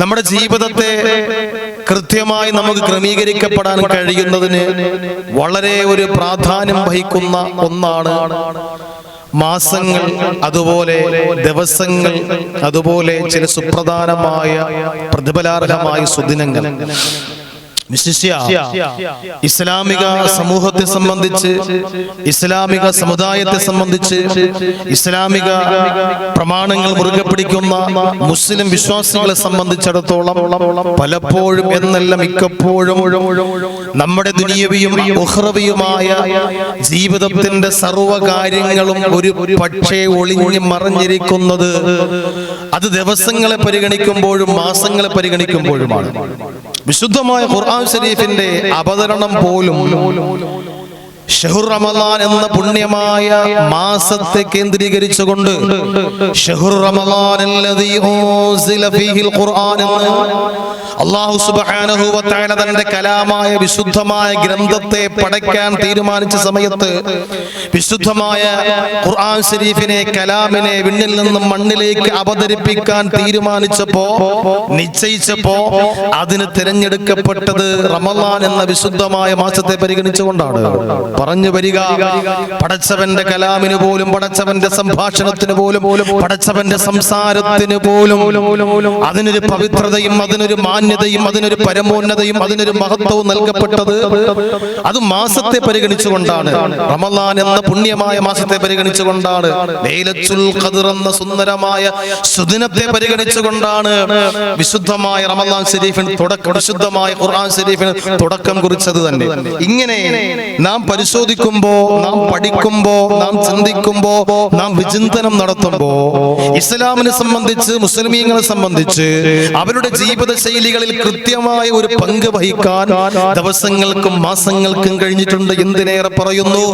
നമ്മുടെ ജീവിതത്തെ കൃത്യമായി നമുക്ക് ക്രമീകരിക്കപ്പെടാൻ കഴിയുന്നതിന് വളരെ ഒരു പ്രാധാന്യം വഹിക്കുന്ന ഒന്നാണ് മാസങ്ങൾ അതുപോലെ ദിവസങ്ങൾ അതുപോലെ ചില സുപ്രധാനമായ പ്രതിഫലാർഹമായ സുദിനങ്ങൾ. ഇസ്ലാമിക സമൂഹത്തെ സംബന്ധിച്ച് ഇസ്ലാമിക സമുദായത്തെ സംബന്ധിച്ച് ഇസ്ലാമിക പ്രമാണങ്ങൾ മുറുകെ പിടിക്കുന്ന മുസ്ലിം വിശ്വാസികളെ സംബന്ധിച്ചിടത്തോളം പലപ്പോഴും എന്നല്ല മിക്കപ്പോഴും നമ്മുടെ ദുനിയവിയും ഉഹ്റവിയുമായ ജീവിതത്തിന്റെ സർവകാര്യങ്ങളും ഒരു പക്ഷേ ഒളിഞ്ഞു മറഞ്ഞിരിക്കുന്നത് അത് ദിവസങ്ങളെ പരിഗണിക്കുമ്പോഴും മാസങ്ങളെ പരിഗണിക്കുമ്പോഴുമാണ്. വിശുദ്ധമായ ഖുർആൻ ഷരീഫിന്റെ അവതരണം പോലും ഷഹുർ റമദാൻ എന്ന പുണ്യമായ മാസത്തെ കേന്ദ്രീകരിച്ചുകൊണ്ട് ഷഹുർ റമദാൻ അല്ലദീ ഉൻസില ഫീഹിൽ ഖുർആൻ എന്ന് അല്ലാഹു സുബ്ഹാനഹു വ തആല തന്റെ കലാമായ വിശുദ്ധമായ ഗ്രന്ഥത്തെ പടയ്ക്കാൻ തീരുമാനിച്ച സമയത്ത് വിശുദ്ധമായ ഖുർആൻ ഷരീഫിനെ കലാമിനെ വിണ്ണിൽ നിന്നും മണ്ണിലേക്ക് അവതരിപ്പിക്കാൻ തീരുമാനിച്ചപ്പോ നിശ്ചയിച്ചപ്പോ അതിന് തിരഞ്ഞെടുക്കപ്പെട്ടത് റമദാൻ എന്ന വിശുദ്ധമായ മാസത്തെ പരിഗണിച്ചുകൊണ്ടാണ്. പറഞ്ഞു വരിക. പടച്ചവന്റെ കലാമിന് പോലും പടച്ചവന്റെ സംഭാഷണത്തിന് പോലും പടച്ചവന്റെ സംസാരത്തിന് പോലും അതിനൊരു പവിത്രതയും അതിനൊരു മാന്യതയും അതിനൊരു പരമോന്നതയും അതിനൊരു മഹത്വവും നൽകപ്പെട്ടത് അത് മാസത്തെ പരിഗണിച്ചുകൊണ്ടാണ്. റമദാൻ എന്ന പുണ്യമായ മാസത്തെ പരിഗണിച്ചുകൊണ്ടാണ്. ലൈലത്തുൽ എന്ന സുന്ദരമായ സുദിനത്തെ പരിഗണിച്ചുകൊണ്ടാണ് വിശുദ്ധമായ റമദാൻ ഷെരീഫിന് തുടക്കം വിശുദ്ധമായ ഖുർആൻ ഷരീഫിന് തുടക്കം കുറിച്ചത് തന്നെ. ഇങ്ങനെ നാം പരിശോധിക്കുമ്പോ നാം പഠിക്കുമ്പോ നാം ചിന്തിക്കുമ്പോ നാം വിചിന്തനം നടത്തുമ്പോ ഇസ്ലാമിനെ സംബന്ധിച്ച് മുസ്ലിമീങ്ങളെ സംബന്ധിച്ച് അവരുടെ ജീവിത ശൈലികളിൽ കൃത്യമായ ഒരു പങ്ക് വഹിക്കാൻ ദിവസങ്ങൾക്കും മാസങ്ങൾക്കും കഴിഞ്ഞിട്ടുണ്ട്. എന്തിനേറെ പറയുന്നു?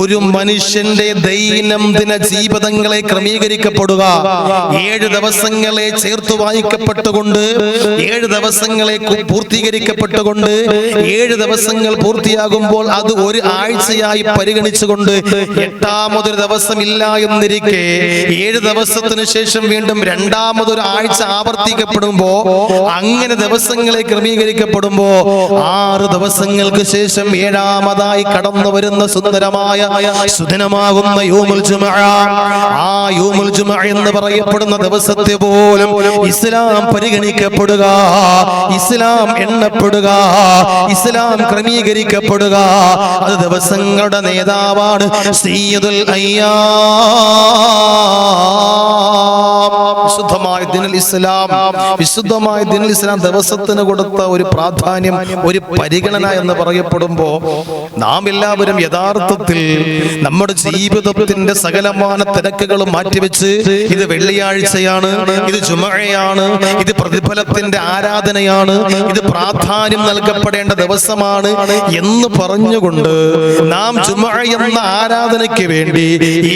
ഒരു മനുഷ്യന്റെ ദൈനംദിന ജീവിതങ്ങളെ ക്രമീകരിക്കപ്പെടുക. ഏഴ് ദിവസങ്ങളെ ചേർത്ത് വായിക്കപ്പെട്ടുകൊണ്ട് ഏഴ് ദിവസങ്ങളെ പൂർത്തീകരിക്കപ്പെട്ടുകൊണ്ട് ഏഴ് ദിവസങ്ങൾ പൂർത്തിയാകുമ്പോൾ അത് ഒരു ആഴ്ചയായി പരിഗണിച്ചുകൊണ്ട് എട്ടാമതൊരു ദിവസം ഇല്ല എന്നിരിക്കെ ഏഴ് ദിവസത്തിന് ശേഷം വീണ്ടും രണ്ടാമതൊരു ആഴ്ച ആവർത്തിക്കപ്പെടുമ്പോ അങ്ങനെ ദിവസങ്ങളെ ക്രമീകരിക്കപ്പെടുമ്പോ ആറ് ദിവസങ്ങൾക്ക് ശേഷം ഏഴാമതായി കടന്നു വരുന്ന സുന്ദരമായ സുദിനമാകുന്ന യോമുൽ ജുമഅ ആ യോമുൽ ജുമഅ എന്ന് പറയപ്പെടുന്ന ദിവസത്തെ പോലും ഇസ്ലാം പരിഗണിക്കപ്പെടുക ഇസ്ലാം എണ്ണപ്പെടുക ഇസ്ലാം ക്രമീകരിക്കപ്പെടുക. അത് ദിവസങ്ങളുടെ നേതാവാണ് സയ്യിദുൽ അയ്യാ. വിശുദ്ധമായ ദിനൽ ഇസ്ലാം. വിശുദ്ധമായ ദിനൽ ഇസ്ലാം ദിവസത്തിന് കൊടുത്ത ഒരു പ്രാധാന്യം ഒരു പരിഗണന എന്ന് പറയപ്പെടുമ്പോ നാം എല്ലാവരും യഥാർത്ഥത്തിൽ നമ്മുടെ ജീവിതത്തിന്റെ സകലമാന തിരക്കുകളും മാറ്റിവെച്ച് ഇത് വെള്ളിയാഴ്ചയാണ് ഇത് ചുമഴയാണ് ഇത് പ്രതിഫലത്തിന്റെ ആരാധനയാണ് ഇത് പ്രാധാന്യം നൽകപ്പെടേണ്ട ദിവസമാണ് എന്ന് പറഞ്ഞുകൊണ്ട് നാം ജുമ എന്ന ആരാധനയ്ക്ക് വേണ്ടി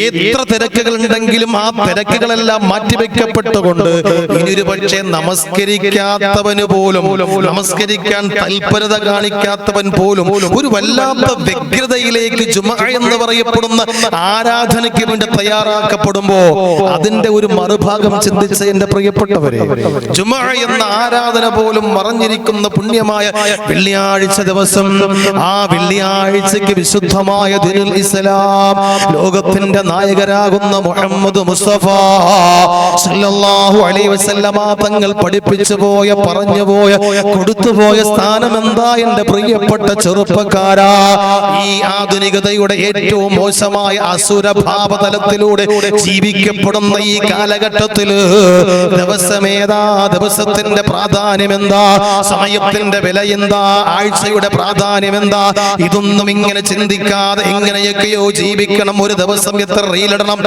എത്ര തിരക്കുകൾ ഉണ്ടെങ്കിലും ആ തിരക്കുകളെല്ലാം മാറ്റിവെക്കപ്പെട്ടുകൊണ്ട് ഇനിയൊരു പക്ഷേ നമസ്കരിക്കാത്തവന് പോലും നമസ്കരിക്കാൻ തൽപരത കാണിക്കാത്തവൻ പോലും ഒരു വല്ലാത്ത വ്യഗ്രതയിലേക്ക് ജുമ എന്ന് പറയപ്പെടുന്ന ആരാധനയ്ക്ക് വേണ്ടി തയ്യാറാക്കപ്പെടുമ്പോ അതിന്റെ ഒരു മറുഭാഗം ചിന്തിച്ച എന്റെ പ്രിയപ്പെട്ടവരെ ജുമ എന്ന ആരാധന പോലും മറഞ്ഞിരിക്കുന്ന പുണ്യമായ വെള്ളിയാഴ്ച ദിവസം ആ വെള്ളിയാഴ്ചയ്ക്ക് വിശുദ്ധമായ ദിനുൽ ഇസ്ലാം ലോകത്തിന്റെ നായകരാകുന്ന മുഹമ്മദ് മുസ്തഫ സല്ലല്ലാഹു അലൈഹി വസല്ലമ തങ്ങൾ പഠിപ്പിച്ചു പോയ പറഞ്ഞു പോയ കൊടുത്തു പോയ സ്ഥാനം എന്താ എന്റെ പ്രിയപ്പെട്ട ചെറുപ്പക്കാരാ? ഈ ആധുനികതയുടെ ഏറ്റവും മോശമായ അസുരഭാവതലത്തിലൂടെ ജീവിക്കപ്പെടുന്ന ഈ കാലഘട്ടത്തിൽ ദിവസമേതാ? ദിവസത്തിന്റെ പ്രാധാന്യം എന്താ സമയത്തിന്റെ വില എന്താ ആഴ്ചയുടെ പ്രാധാന്യം എന്താ ഇതൊന്നും ഇങ്ങനെ ചിന്തിക്കാതെ എങ്ങനെയൊക്കെയോ ജീവിക്കണം. ഒരു ദിവസം എത്ര റീലിടണം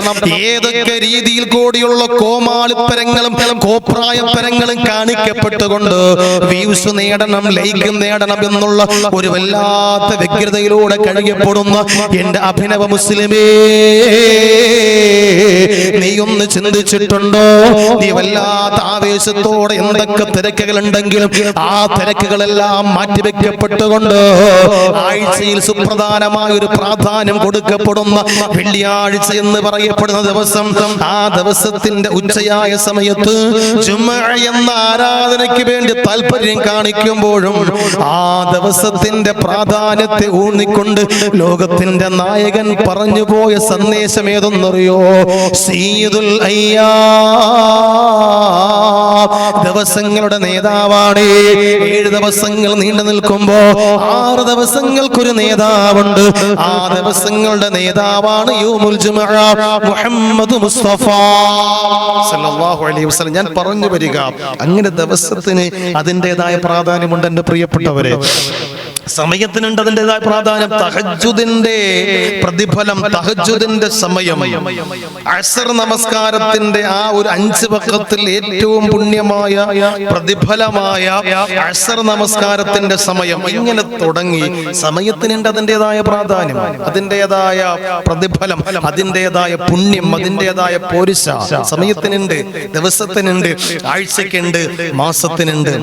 ഏതൊക്കെ രീതിയിൽ കൂടിയുള്ള കോമാളിപ്പരങ്ങളും കോപ്രായപ്പരങ്ങളും കാണിക്കപ്പെട്ടുകൊണ്ട് വ്യൂസ് നേടണം ലൈക്ക് നേടണം എന്നുള്ള ഒരു വല്ലാത്ത വ്യഗ്രതയിലൂടെ കഴിയപ്പെടുന്ന എന്റെ അഭിനവ മുസ്ലിമേ നീ ഒന്ന് ചിന്തിച്ചിട്ടുണ്ടോ? നീ വല്ലാത്ത ആവേശത്തോടെ എന്തൊക്കെ തിരക്കുകൾ ഉണ്ടെങ്കിലും ആ തിരക്കുകളെല്ലാം മാറ്റിവെക്കപ്പെട്ടുകൊണ്ട് ആഴ്ചയിൽ സുപ്ര പ്രധാനമായ ഒരു പ്രാധാന്യം കൊടുക്കപ്പെടുന്ന വെള്ളിയാഴ്ച എന്ന് പറയപ്പെടുന്ന ദിവസം ആ ദിവസത്തിന്റെ ഉച്ചയായ സമയത്ത് ജുമഅ എന്ന ആരാധനയ്ക്ക് വേണ്ടി താല്പര്യം കാണിക്കുമ്പോഴും ആ ദിവസത്തിന്റെ പ്രാധാന്യത്തെ ഊന്നിക്കൊണ്ട് ലോകത്തിന്റെ നായകൻ പറഞ്ഞു പോയ സന്ദേശം ഏതൊന്നറിയോ? സീദുൽ അയ്യാ. ദിവസങ്ങളുടെ നേതാവാണ്. ഏഴ് ദിവസങ്ങൾ നീണ്ടു നിൽക്കുമ്പോ ആറ് ദിവസങ്ങൾക്കൊരു നേതാവുണ്ട്. ആ ദിവസങ്ങളുടെ നേതാവാണ് മുഹമ്മദ് മുസ്തഫ. സല്ലല്ലാഹു അലൈഹി വസല്ലം. ഞാൻ പറഞ്ഞു വരിക. അങ്ങനെ ദിവസത്തിന് അതിന്റെതായ പ്രാധാന്യമുണ്ട് എന്റെ പ്രിയപ്പെട്ടവരെ. സമയത്തിനുണ്ട് അതിന്റെതായ പ്രാധാന്യം. തഹജുദിന്റെ പ്രതിഫലം തഹജുദിന്റെ സമയം. അസർ നമസ്കാരത്തിന്റെ ആ ഒരു അഞ്ച് പക്കത്തിൽ ഏറ്റവും പുണ്യമായ പ്രതിഫലമായ അസർ നമസ്കാരത്തിന്റെ സമയം ഇങ്ങനെ തുടങ്ങി. സമയത്തിനുണ്ട് അതിന്റെതായ പ്രാധാന്യം അതിന്റെതായ പ്രതിഫലം അതിന്റെതായ പുണ്യം അതിന്റെതായ പോരിശ. സമയത്തിനുണ്ട് ദിവസത്തിനുണ്ട് ആഴ്ചക്കുണ്ട് മാസത്തിനുണ്ട്.